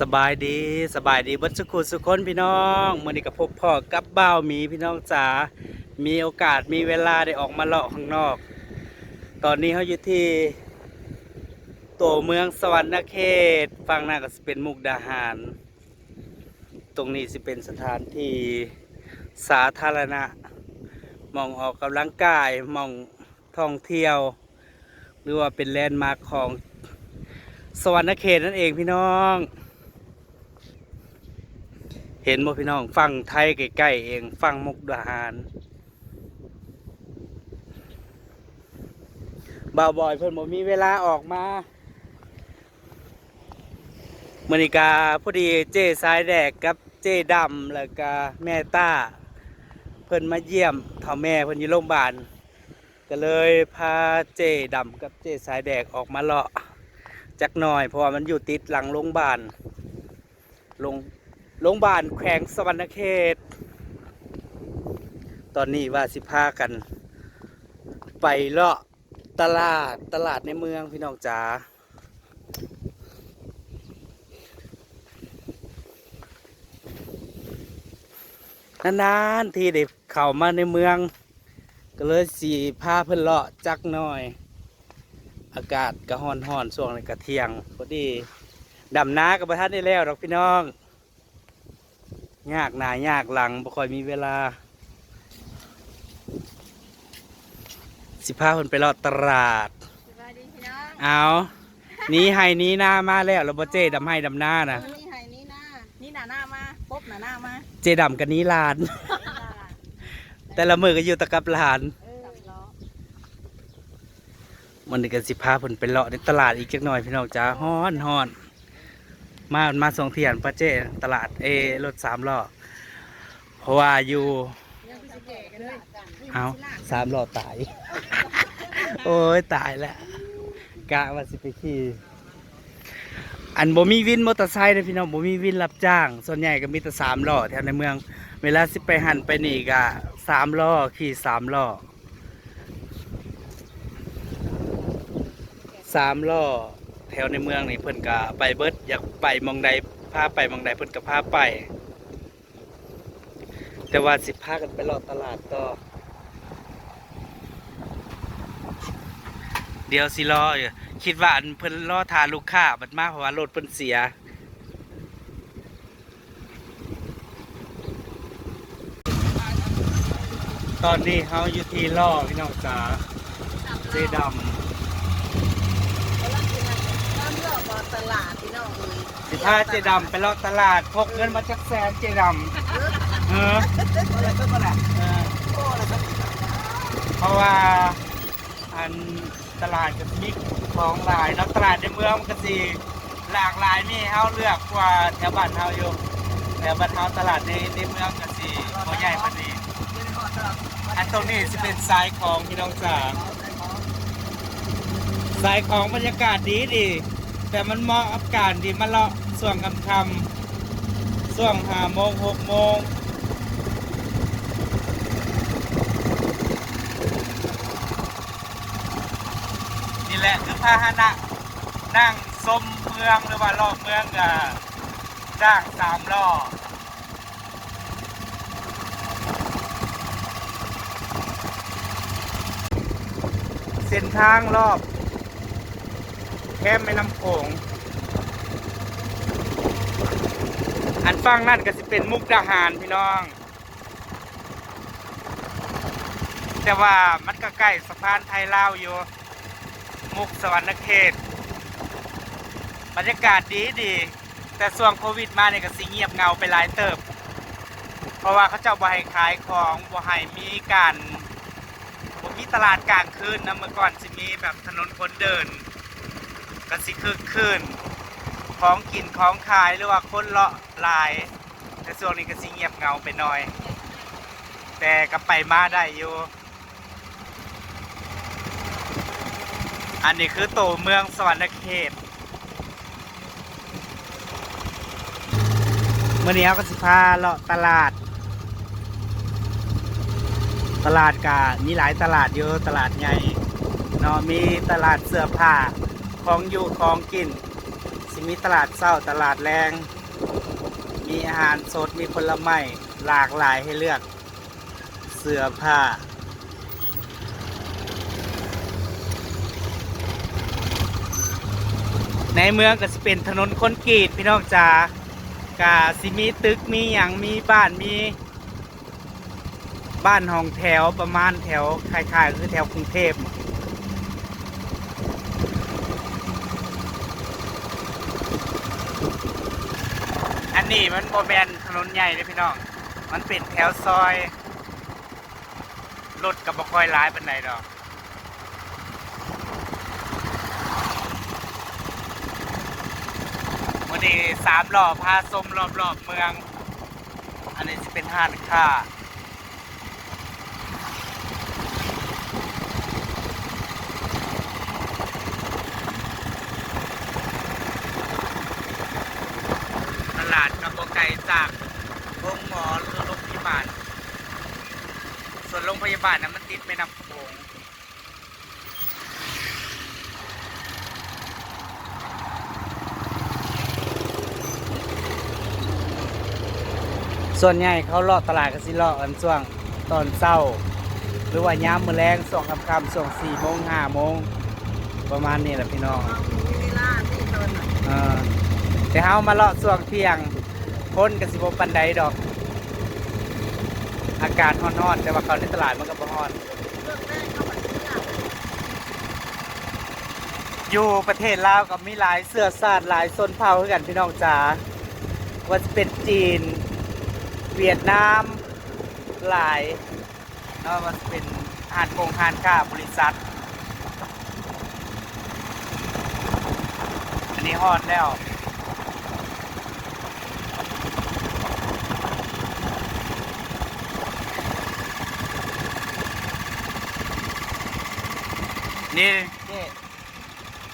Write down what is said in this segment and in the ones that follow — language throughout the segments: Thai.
สบายดีสบายดีบัดสุขุสุคนพี่น้องมื่อนี้กับพบพ่อกับเบ้ามีพี่น้องจ๋ามีโอกาสมีเวลาได้ออกมาเลาะข้างนอก ตอนนี้เขาอยู่ที่ ตัวเมืองสวรรณเขตฝั่งหน้าก็สิเป็นมุกดาหาร ตรงนี้สิเป็นสถานที่สาธารณะมองออกกำลังกายมองท่องเที่ยว หรือว่าเป็นแลนด์มาร์คของสวรรณเขตนั่นเองพี่น้อง เห็นบ่พี่น้องฟังไทยใกล้ๆเองฟังมุกดาหารบ่าวบอยเพิ่นบ่มีเวลาออกมามื้อนี้กาพอดีเจ้สายแดกกับเจ้ดำแล้วก็แม่ต้า เพิ่นมาเยี่ยมเฒ่าแม่เพิ่นอยู่โรงพยาบาลก็เลยพาเจ้ดำกับเจ้สายแดกออกมาเลาะจักหน่อยเพราะว่ามันอยู่ติดหลังโรงพยาบาลโรง โรงพยาบาลแขวงสวรรณเขต ตอนนี้ว่าสิพากัน ไปเลาะตลาดตลาดในเมืองพี่น้องจ๋านานๆทีเด็กเข้ามาในเมือง ก็เลยสีพาเพิ่นเลาะจักหน่อย อากาศก็ฮ้อนๆช่วงนี้ก็เที่ยงพอดีดำน้ากับประทัดได้แล้วดอกพี่น้อง ยากหนายากหลังบ่ค่อยมีเวลา สิพาคนไปรอดตลาดสวัสดีพี่น้องเอาหนี้ให้หนี้หน้ามาแล้วเราบ่เจดำให้ดำหน้านะนี่ไห้นี่หน้า นี่หน้าหน้ามาปุ๊บหน้าหน้ามาเจดำกับหนี้ลาน แต่ละมือก็อยู่แตะกับหลาน เออล้อมันนี้ก็สิพาเพิ่นไปเลาะในตลาดอีกจักหน่อยพี่น้องจ้าฮ้อนฮ้อน มามาส่งเทียนป้าเจ้ตลาดเอรถสามล้อเพราะว่าอยู่ยังพี่สิแก่กันเอาสามล้อตาย โอ้ยตายแล้วกะว่าสิไปขี่อันบ่มีวินมอเตอร์ไซค์เลยพี่น้องบ่มีวินรับจ้าง ส่วนใหญ่ก็มีแต่สามล้อแถวในเมือง เวลาสิไปหันไปนี่ก็สามล้อขี่สามล้อสามล้อ วในเมืองนี่เพิ่นก็ไปเบิดอยากไปมองใดพาไปมองใดเพิ่นก็พาไป แต่ว่าสิพากันไปเลาะตลาดต่อเดี๋ยวสิรออยู่คิดว่าอันเพิ่นรอทานลูกค้าบัดมาเพราะว่ารถเพิ่นเสียตอนนี้เขาอยู่ที่ล่อพี่น้องจ๋าเจดกำลังกินอะไรน้ำเลือกมา ตลาดพี่น้องเลยำสิพาเจดำไปเลาะตลาดพกเงินมาจักแสนเจดำเอออะไรก็มาแหละเออโอ้อะไรก็เพราะว่าอันตลาดก็มีของหลายเนาะตลาดในเมืองมันก็สิหลากหลายมีให้เฮาเลือกกว่าแถวบ้านเฮาอยู่แถวบ้านเฮาตลาดในในเมืองก็สิบ่ใหญ่ปานนี้อันตรงนี้จะเป็นสายของพี่น้องจ๋าสายของบรรยากาศดีดี แต่มันเหมาะกับการดีมาเลาะส่วงคำคำส่วงหาโมงหกโมงนี่แหละคือพาหนะ นั่งชมเมืองหรือว่ารอบเมืองกับจ้างสามล้อเส้นทางรอบ แค่แม่น้ำโขงอันฟังนั่นก็สิเป็นมุกดาหารพี่น้อง แต่ว่ามันก็ใกล้สะพานไทยลาวอยู่ มุกสวรรณเขตบรรยากาศดีดี แต่ส่วงโควิดมาเนี่ยก็สิเงียบเงาไปหลายเติบ เพราะว่าเขาเจ้าบ่ให้ขายของบ่ให้มีการผมมีตลาดกลางคืนนะเมื่อก่อนจะมีแบบถนนคนเดิน ก็สิคึกคืนของกินของขายหรือว่าคนเลาะลาย แต่ช่วงนี้ก็สิเงียบเงาไปหน่อย แต่ก็ไปมาได้อยู่ อันนี้คือตัวเมืองสวรรณเขตเมื่อนี้เราก็สิพาเลาะตลาด ตลาดกามีหลายตลาดเยอะตลาดใหญ่เนาะมีตลาดเสื้อผ้า ของอยู่ของกิน สิมีตลาดเศร้าตลาดแรง มีอาหารสดมีผลไม้หลากหลายให้เลือกเสื้อผ้า ในเมืองก็จะเป็นถนนคนกรีตพี่น้องจ๋ากาสิมีตึกมีอย่างมีบ้านมีบ้านห้องแถวประมาณแถวคล้ายๆคือแถวกรุงเทพ อันนี้มันโมแมนถนนใหญ่เลยพี่น้อง มันเป็นแถวซอย รถกับบคอยร้ายเป็นไหนดอกวันนี้สามรอบพาชมรอบรอบเมือง อันนี้จะเป็นห้านค่า ตลา ดกับไก่จากโรงหมอหรือโรงพยาบาล ส่วนโรงพยาบาลนะมันติดไม่นำโขงส่วนใหญ่เขาเลาะตลาดกันสิเลาะกันช่วงตอนเช้า หรือว่าย้ำมือแรงส่วงค่ำๆส่วงสี่โมงห้าโมงประมาณนี้แหละพี่น้องเอามีเวลาที่ตอนน่ะเออแต่เฮามาเลาะช่วงเที่ยง คนกับสิบปันใดดอก อากาศร้อนๆแต่ว่าเขาในตลาดมันก็บ่ร้อนอยู่ประเทศลาวก็มีหลายเสื้อสาดหลายชนเผ่าคือกันพี่น้องจ๋าว่าจะเป็นจีน เวียดนามหลายเนาะว่าจะเป็นหานกงหานค้าบริษัท อันนี้ฮอดแล้ว นี่นี่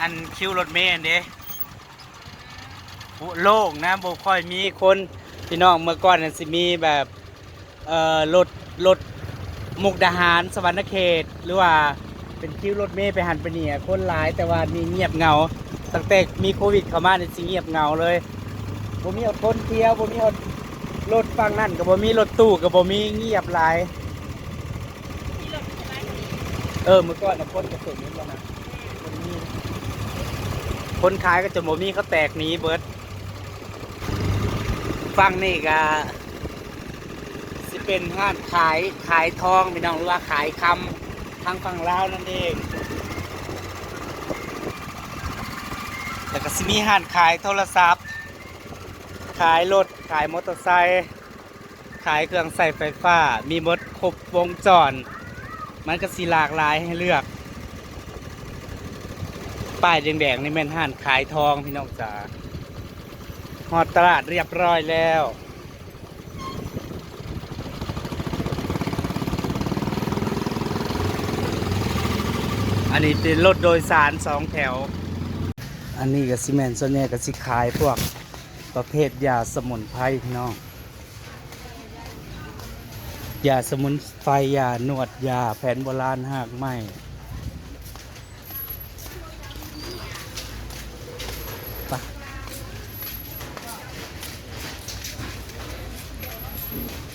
อันคิวรถเมล์อันเด้โล่งนะบ่ค่อยมีคนพี่น้องเมื่อก่อนน่ะสิมีแบบเอ่อรถรถมุกดาหารสวรรณเขต หรือว่าเป็นคิวรถเมล์ไปหันไปเนี่ย คนหลายแต่ว่านี่เงียบเหงาตั้งแต่มีโควิดเข้ามานี่สิเงียบเหงาเลยบ่มีอดคนเที่ยวบ่มีอดรถฟังนั่นก็บ่มีรถตู้ก็บ่มีเงียบหลาย เออเมื่อก่อนนะคนกระสุนนี่บ่นะคนมีคนขายก็จะบ่มีเขาแตกหนีเบิดฟังนี่ก็สิเป็นห้านขายขายทองพี่น้องหรือว่าขายคำทางฝั่งลาวนั่นเองแล้วก็สิมีห้านขายโทรศัพท์ ขายรถขายมอเตอร์ไซค์ขายเครื่องใส่ไฟฟ้า มีหมดครบวงจร มันก็สีหลากหลายให้เลือก ป้ายแดงๆนี่แม่นห้านขายทองพี่น้องจ๋าหอดตลาดเรียบร้อยแล้วอันนี้เป็นรถโดยสารสองแถว อันนี้ก็ซีเมนส่วนใหญ่ก็สิขายพวกประเภทยาสมุนไพรพี่น้อง ยาสมุนไพรยานวดยาแผนโบราณหากไม้ไป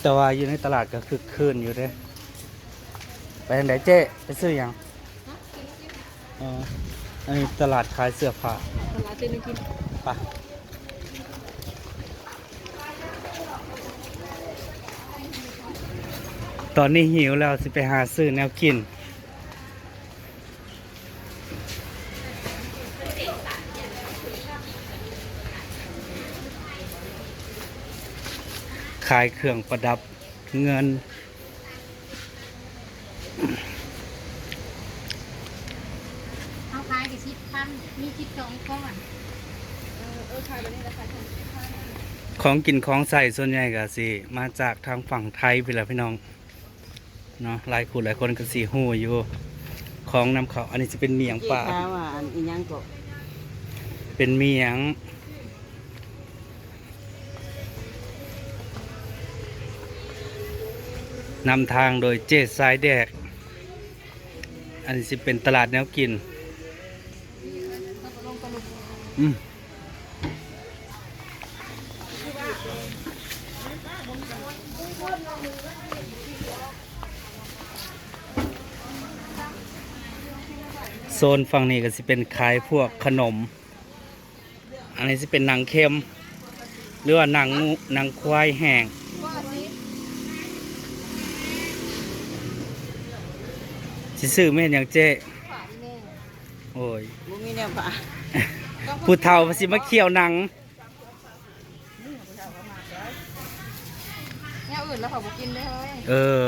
แต่ว่าอยู่ในตลาดก็คึกคืนอยู่เด้ไปทางไหนเจ๊ไปซื้อหยังอ๋ออันนี้ตลาดขายเสื้อผ้าตลาดเจนกินไป ตอนนี้หิวแล้วสิไปหาซื้อแนวกิน ขายเครื่องประดับเงิน เอาขายกี่ชิดพันมีชิดสองก้อนเออเออขายแบบนี้ราคาถูกของกินของใส่ส่วนใหญ่ก็สิ มาจากทางฝั่งไทยไปแหล้วพี่น้อง เนาะหลายคนหลายคนก็สีหูอยู่ของนำเขาอันนี้จะเป็นเมียงป่าถามว่าอันอีหยังก็เป็นเมียง นำทางโดยเจดสายแดก อันนี้สิเป็นตลาดแนวกิน อืม โซนฝั่งนี้ก็สิเป็นขายพวกขนม อันนี้สิเป็นหนังเค็ม หรือว่าหนังงูหนังควายแห้งว่าสิสิซื้อแม่นอย่างเจ้ฝาแม่โอ้ยบ่มีแนวฝาผู้เฒ่าสิมาเคี่ยวหนังแนวอื่นแล้วเขาบ่กินได้เฮ้ยเออ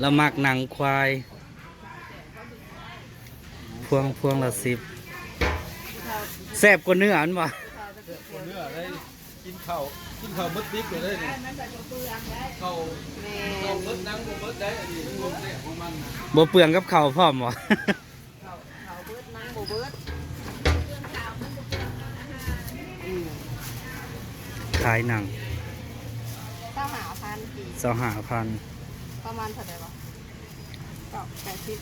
เรามักหนังควายพ วงพวงละสิบแซ่บกว่าเนื้ออันวะเนื้อได้กินข้าวกินข้าวมดดิบเลยได้นี่ข้าวแม่ข้าวมดนังบ่มดได้อันนี้รวมเนี่ยของมันน่ะบ่เปลืองกับข้าวพร้อมวะเขาเบิดนั่งบ่เบิดอืมขายหนังเจ้าหาพันกี่สหาพันประมาณเท่าไหร่วะเก้าแปดสิบ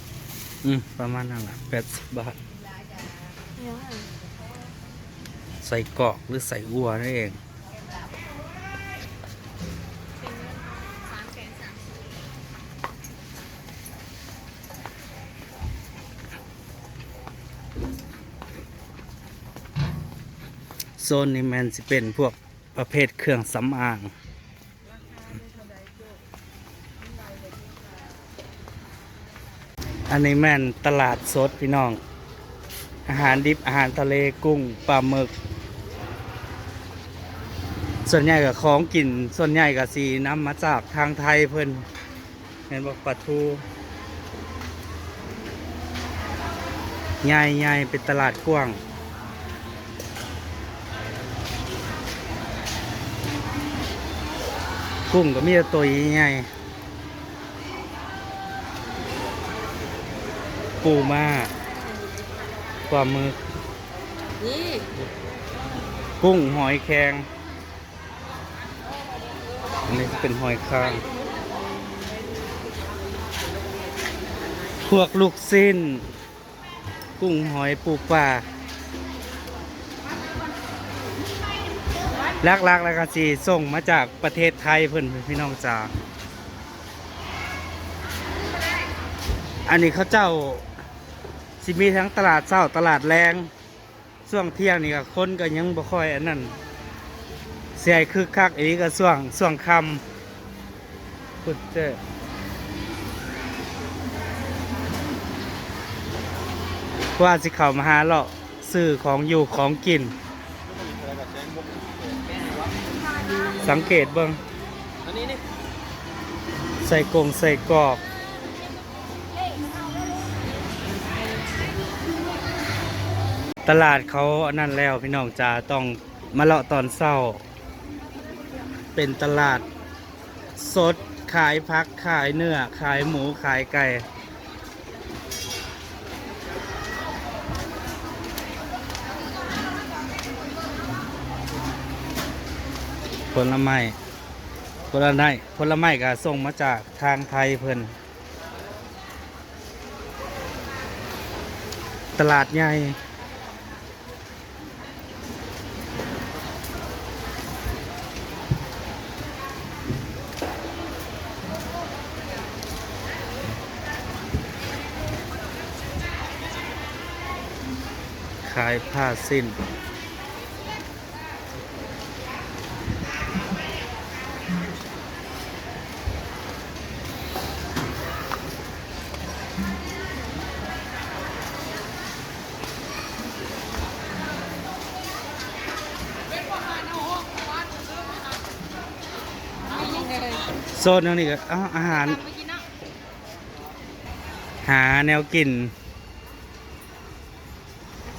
อืมประมาณนั้นแหละแปดสิบบาทยังไงใส่กรอกหรือใส่วัวนั่นเอง โซนนี้แมนสิเป็นพวกประเภทเครื่องสำอาง อันนี้แม่นตลาดสดพี่น้อง อาหารดิบอาหารทะเลกุ้งปลาหมึก ส่วนใหญ่กับของกิน ส่วนใหญ่กับสีน้ำมาจากทางไทยเพิ่นเห็นบอกปลาทูใหญ่ๆเป็นตลาดกว้างกุ้งก็มีแต่ตัวใหญ่ ปูมาปลาหมึกนี่กุ้งหอยแครงอันนี้เป็นหอยคางพวกลูกสิ้น กุ้งหอยปูปลาลักๆแล้วก็สีส่งมาจากประเทศไทยเพิ่นพี่น้องจ๋าอันนี้เขาเจ้า สิมีทั้งตลาดเช้าตลาดแรงช่วงเที่ยงนี่ก็คนก็ยังบ่ค่อยอันนั้นเสียคึกคักอีกก็ช่วงช่วงคำพุดเจ้ว่าสิเขามาหาเลาะซื้อของอยู่ของกิน สังเกตเบิ่งใส่กงใส่กรอก ตลาดเขาอันนั้นแล้วพี่น้องจ๋าต้องมาเลาะตอนเศร้า เป็นตลาดสดขายพักขายเนื้อ ขายหมูขายไก่ผลไม้ผลไม้ผลไม้ก็ส่งมาจากทางไทยเพิ่นตลาดใหญ่ ล้ายผ้าสิ้น โซนนึงนี่ก็อ้อาหาร หาแนวกิน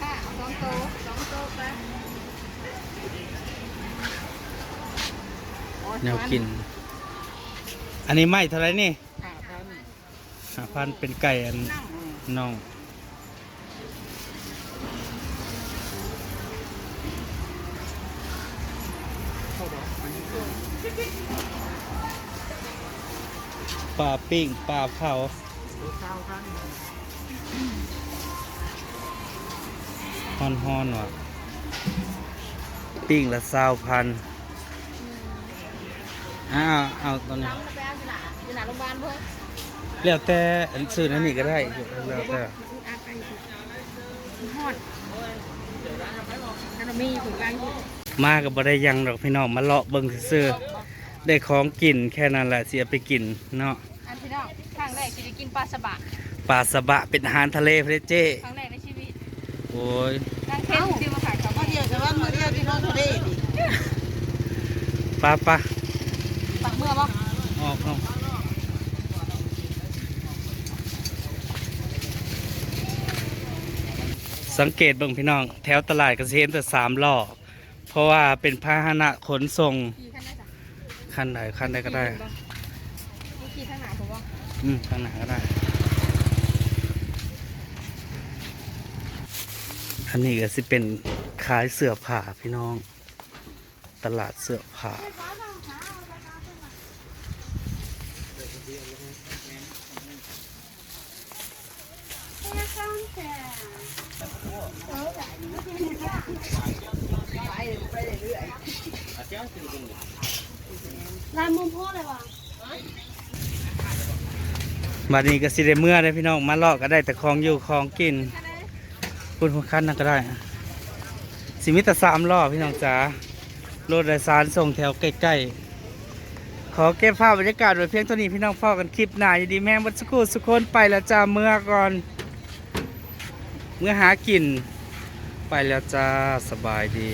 ค่ะเอาสองโต๊ะสองโต๊ะไปโอ้ย แนว กิน อันนี้ไม่เท่าไรนี่ค่ะครับหาพันเป็นไก่อันน้องปลาปิ้งปลาเผาข้าวครับฮอนฮอนว่ะ ปิ้งละสาวพัน อ้าวเอาตอนนี้น้ำแล้วไปเอาอยู่หนาอยู่หนาโรงพยาบาลเพิ่นแล้วแต่อันซื้อนั่นนี่ก็ได้แล้วแต่อาไปฮอดขนมมีผูกกลางอยู่มากับบ่ได้หยังดอกพี่น้องมาเลาะเบิ่งซื่อๆได้ของกินแค่นั้นแหละสิเอาไปกินเนาะอันที่น้องครั้งแรกที่ได้กินปลาสบะปลาสบะเป็นอาหารทะเลเพระเจ้ครั้งแรกในชีวิตโอ้ยนางเคนซื้อมาขายเขาก็เดียวแต่ว่ามือเดียวที่น้องทะเลดิ ปลาปลา ปักเมื่อบ่ออกเอาสังเกตเบิ่งพี่น้อง แถวตลาดเกษตรแต่สามล้อเพราะว่าเป็นพาหนะขนส่งขี่ข้างหน้าจ้ะคันใดคันใดก็ได้นี่ขี่ข้างหน้าผมว่าอืมข้างหน้าก็ได้ อันนี้ก็สิเป็นขายเสื้อผ้าพี่น้อง ตลาดเสื้อผ้า ลายมุมพ่อเลยวะบัดนี้ก็สิได้เมื่อได้พี่น้องมาเลาะก็ได้แต่ของอยู่ของกินพูดหัวคันนั่นก็ได้สิมิตรสามล้อพี่น้องจ๋ารถโดยสารส่งแถวใกล้ๆขอเก็บภาพบรรยากาศไว้เพียงเท่านี้พี่น้องพ่อกันคลิปหน้าอยู่ดีแม่งบัดสกูสุกคนไปแล้วจ้าเมื่อก่อน เมื่อหากิน ไปแล้วจ้า สบายดี